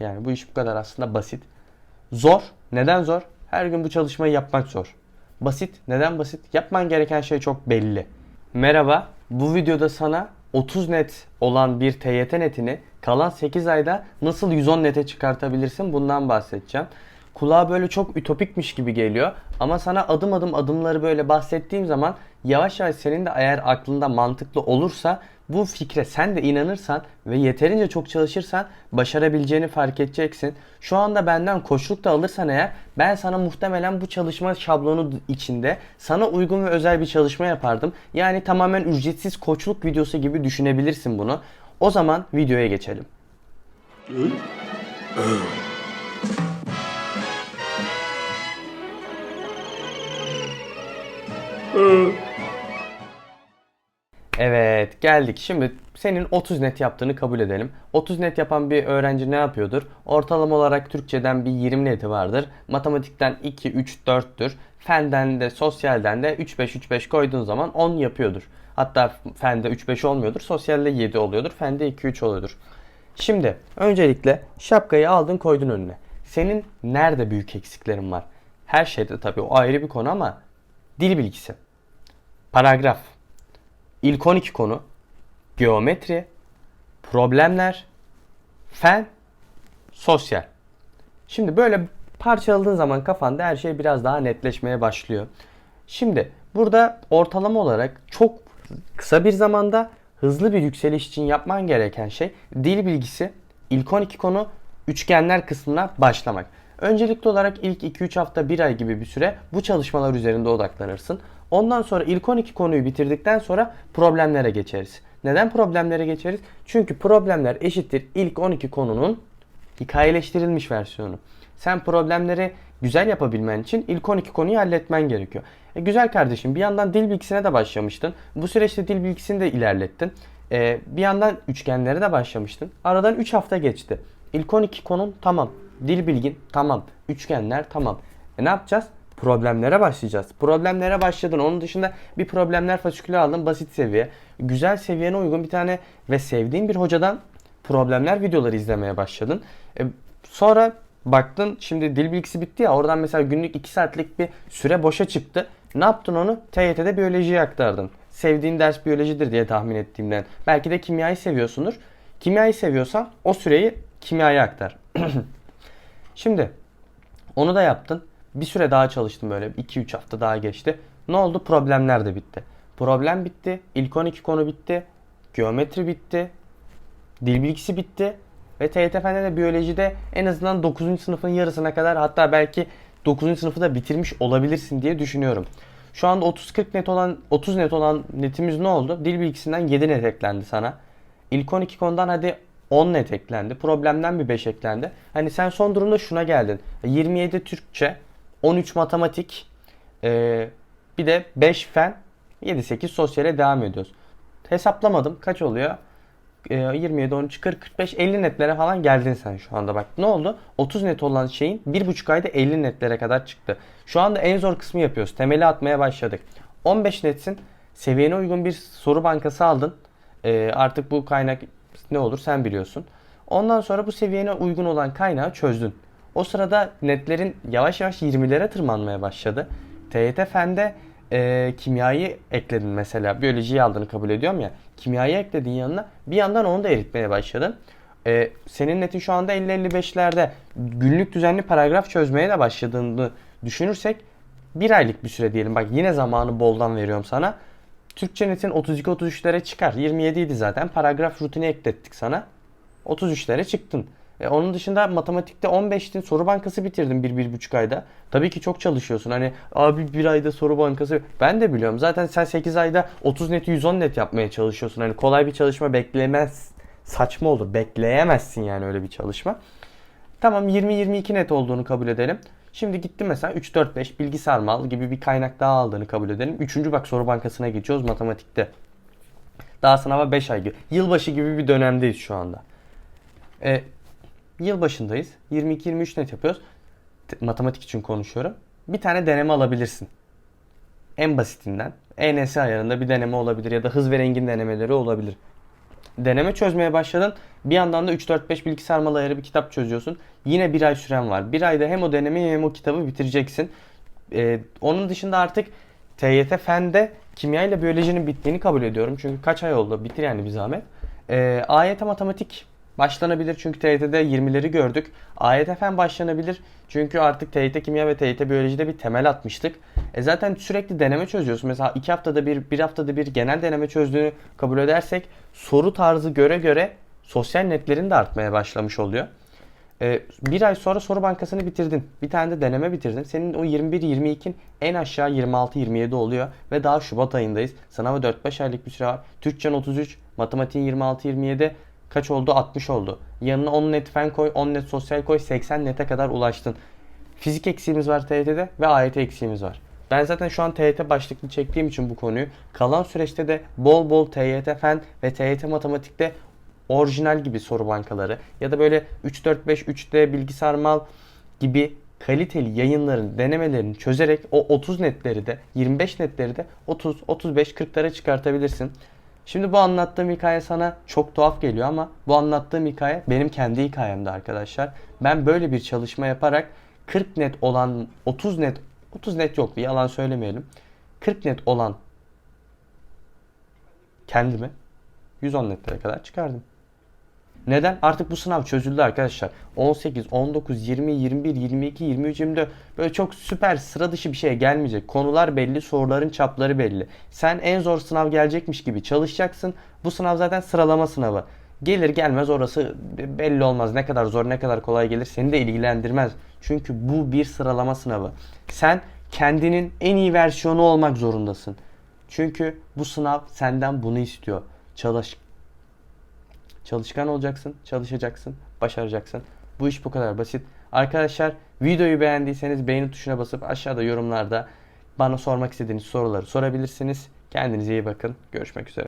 Yani bu iş bu kadar aslında basit. Zor. Neden zor? Her gün bu çalışmayı yapmak zor. Basit. Neden basit? Yapman gereken şey çok belli. Merhaba. Bu videoda sana 30 net olan bir TYT netini kalan 8 ayda nasıl 110 nete çıkartabilirsin bundan bahsedeceğim. Kulağa böyle çok ütopikmiş gibi geliyor ama sana adım adım adımları böyle bahsettiğim zaman yavaş yavaş senin de eğer aklında mantıklı olursa bu fikre sen de inanırsan ve yeterince çok çalışırsan başarabileceğini fark edeceksin. Şu anda benden koçluk da alırsan eğer ben sana muhtemelen bu çalışma şablonu içinde sana uygun ve özel bir çalışma yapardım. Yani tamamen ücretsiz koçluk videosu gibi düşünebilirsin bunu. O zaman videoya geçelim. Evet geldik. Şimdi senin 30 net yaptığını kabul edelim. 30 net yapan bir öğrenci ne yapıyordur? Ortalama olarak Türkçeden bir 20 neti vardır. Matematikten 2, 3, 4'tür. Fenden de sosyalden de 3, 5, 3, 5 koyduğun zaman 10 yapıyordur. Hatta fende 3, 5 olmuyordur. Sosyalde 7 oluyordur. Fende 2, 3 oluyordur. Şimdi öncelikle şapkayı aldın koydun önüne. Senin nerede büyük eksiklerin var? Her şeyde tabii o ayrı bir konu ama dil bilgisi, paragraf, İlk 12 konu geometri, problemler, fen, sosyal. Şimdi böyle parçaladığın zaman kafanda her şey biraz daha netleşmeye başlıyor. Şimdi burada ortalama olarak çok kısa bir zamanda hızlı bir yükseliş için yapman gereken şey dil bilgisi, ilk 12 konu, üçgenler kısmına başlamak. Öncelikli olarak ilk 2-3 hafta 1 ay gibi bir süre bu çalışmalar üzerinde odaklanırsın. Ondan sonra ilk 12 konuyu bitirdikten sonra problemlere geçeriz. Neden problemlere geçeriz? Çünkü problemler eşittir ilk 12 konunun hikayeleştirilmiş versiyonu. Sen problemleri güzel yapabilmen için ilk 12 konuyu halletmen gerekiyor. E güzel kardeşim bir yandan dil bilgisine de başlamıştın. Bu süreçte dil bilgisini de ilerlettin. E, bir yandan üçgenlere de başlamıştın. Aradan 3 hafta geçti. İlk 12 konun tamam. Dil bilgin tamam. Üçgenler tamam. E ne yapacağız? Problemlere başlayacağız. Problemlere başladın. Onun dışında bir problemler fasikülü aldın basit seviye. Güzel seviyene uygun bir tane ve sevdiğin bir hocadan problemler videoları izlemeye başladın. E, sonra baktın şimdi dil bilgisi bitti ya oradan mesela günlük 2 saatlik bir süre boşa çıktı. Ne yaptın onu? TYT'de biyolojiye aktardın. Sevdiğin ders biyolojidir diye tahmin ettiğimden. Belki de kimyayı seviyorsundur. Kimyayı seviyorsan o süreyi kimyaya aktar. Şimdi onu da yaptın. Bir süre daha çalıştım böyle 2-3 hafta daha geçti. Ne oldu? Problemler de bitti. Problem bitti. İlk 12 konu bitti. Geometri bitti. Dil bilgisi bitti. Ve TYT Fen'de de biyolojide en azından 9. sınıfın yarısına kadar hatta belki 9. sınıfı da bitirmiş olabilirsin diye düşünüyorum. Şu anda 30-40 net olan 30 net olan netimiz ne oldu? Dil bilgisinden 7 net eklendi sana. İlk 12 konudan hadi 10 net eklendi. Problemden bir 5 eklendi. Hani sen son durumda şuna geldin. 27 Türkçe, 13 matematik, e, bir de 5 fen, 7-8 sosyale devam ediyoruz. Hesaplamadım. Kaç oluyor? E, 27, 13, 40, 45, 50 netlere falan geldin sen şu anda. Bak ne oldu? 30 net olan şeyin 1,5 ayda 50 netlere kadar çıktı. Şu anda en zor kısmı yapıyoruz. Temeli atmaya başladık. 15 netsin. Seviyene uygun bir soru bankası aldın. E, artık bu kaynak ne olur sen biliyorsun. Ondan sonra bu seviyene uygun olan kaynağı çözdün. O sırada netlerin yavaş yavaş 20'lere tırmanmaya başladı. TYT Fen'de e, kimyayı ekledin mesela. Biyolojiyi aldığını kabul ediyorum ya. Kimyayı ekledin yanına. Bir yandan onu da eritmeye başladın. E, senin netin şu anda 50-55'lerde günlük düzenli paragraf çözmeye de başladığını düşünürsek bir aylık bir süre diyelim. Bak yine zamanı boldan veriyorum sana. Türkçe netin 32-33'lere çıkar. 27 idi zaten. Paragraf rutini eklettik sana. 33'lere çıktın. E, onun dışında matematikte 15'tin soru bankası bitirdim 1-1,5 ayda. Tabii ki çok çalışıyorsun. Hani abi bir ayda soru bankası. Ben de biliyorum. Zaten sen 8 ayda 30 net 110 net yapmaya çalışıyorsun. Hani kolay bir çalışma beklemez. Saçma olur. Bekleyemezsin yani öyle bir çalışma. Tamam 20-22 net olduğunu kabul edelim. Şimdi gittim mesela 3-4-5 bilgisayar mal gibi bir kaynak daha aldığını kabul edelim. Üçüncü bak soru bankasına geçiyoruz matematikte. Daha sınava 5 ay gibi. Yılbaşı gibi bir dönemdeyiz şu anda. E, yılbaşındayız. 22-23 net yapıyoruz. Matematik için konuşuyorum. Bir tane deneme alabilirsin. En basitinden. ENS ayarında bir deneme olabilir ya da hız ve rengin denemeleri olabilir. deneme çözmeye başladın. Bir yandan da 3-4-5 bilgisayar malı ayarı bir kitap çözüyorsun. Yine bir ay süren var. Bir ayda hem o denemeyi hem o kitabı bitireceksin. Ee, onun dışında artık TYT Fen'de kimya ile biyolojinin bittiğini kabul ediyorum. Çünkü kaç ay oldu? Bitir yani bir zahmet. Ee, AYT matematik başlanabilir çünkü TYT'de 20'leri gördük. AYT Fen başlanabilir çünkü artık TYT kimya ve TYT biyolojide bir temel atmıştık. E zaten sürekli deneme çözüyorsun. Mesela 2 haftada bir, 1 haftada bir genel deneme çözdüğünü kabul edersek soru tarzı göre göre sosyal netlerin de artmaya başlamış oluyor. Ee, bir ay sonra soru bankasını bitirdin. Bir tane de deneme bitirdin. Senin o 21-22'in en aşağı 26-27 oluyor. Ve daha Şubat ayındayız. Sınava 4-5 aylık bir süre var. Türkçen 33, matematiğin 26-27 kaç oldu? 60 oldu. Yanına 10 net fen koy, 10 net sosyal koy, 80 nete kadar ulaştın. Fizik eksiğimiz var TYT'de ve AYT eksiğimiz var. Ben zaten şu an TYT başlıklı çektiğim için bu konuyu kalan süreçte de bol bol TYT fen ve TYT matematikte orijinal gibi soru bankaları ya da böyle 3-4-5 3D bilgisayar mal gibi kaliteli yayınların denemelerini çözerek o 30 netleri de 25 netleri de 30 35 40'lara çıkartabilirsin. Şimdi bu anlattığım hikaye sana çok tuhaf geliyor ama bu anlattığım hikaye benim kendi hikayemdi arkadaşlar. Ben böyle bir çalışma yaparak 40 net olan 30 net 30 net yoktu yalan söylemeyelim. 40 net olan kendimi 110 netlere kadar çıkardım. Neden? Artık bu sınav çözüldü arkadaşlar. 18, 19, 20, 21, 22, 23, 24 böyle çok süper sıra dışı bir şey gelmeyecek. Konular belli, soruların çapları belli. Sen en zor sınav gelecekmiş gibi çalışacaksın. Bu sınav zaten sıralama sınavı. Gelir gelmez orası belli olmaz. Ne kadar zor ne kadar kolay gelir seni de ilgilendirmez. Çünkü bu bir sıralama sınavı. Sen kendinin en iyi versiyonu olmak zorundasın. Çünkü bu sınav senden bunu istiyor. Çalış, Çalışkan olacaksın, çalışacaksın, başaracaksın. Bu iş bu kadar basit. Arkadaşlar videoyu beğendiyseniz beğeni tuşuna basıp aşağıda yorumlarda bana sormak istediğiniz soruları sorabilirsiniz. Kendinize iyi bakın. Görüşmek üzere.